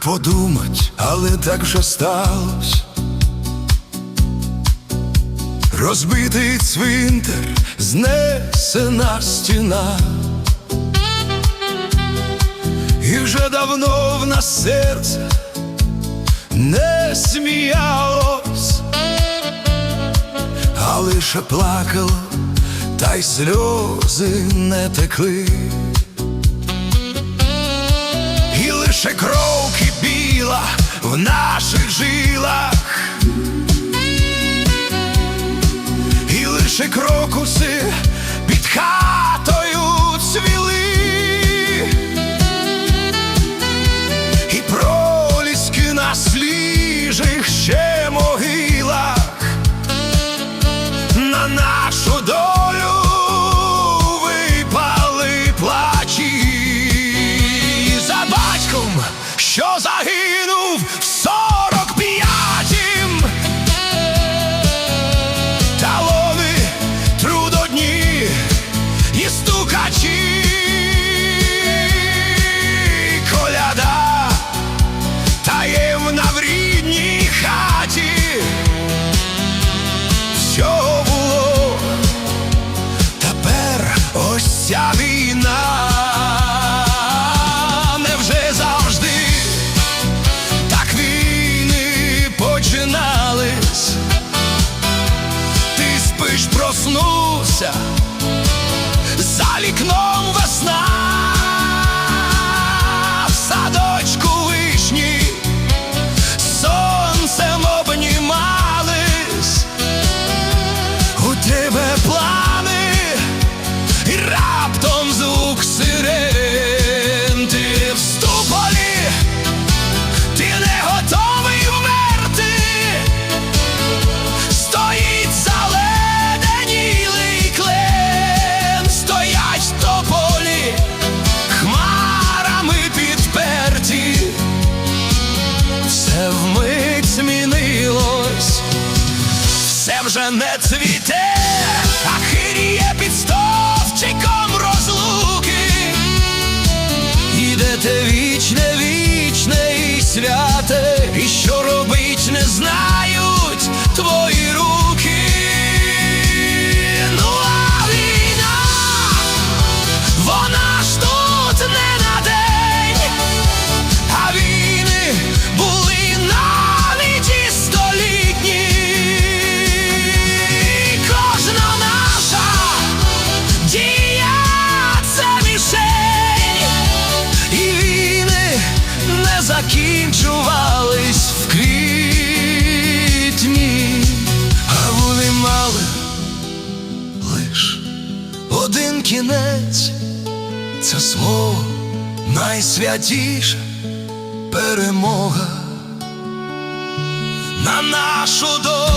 подумать, але так вже сталось. Розбитий цвинтар, знесена стіна, і вже давно в нас серце не сміялось, а лише плакало, та й сльози не текли, і лише кров в наших жилах, і лише крокуси під хат. мене цвіте. закінчувались в квітні, а вони мали лиш один кінець, це слово найсвятіша перемога на нашу долю.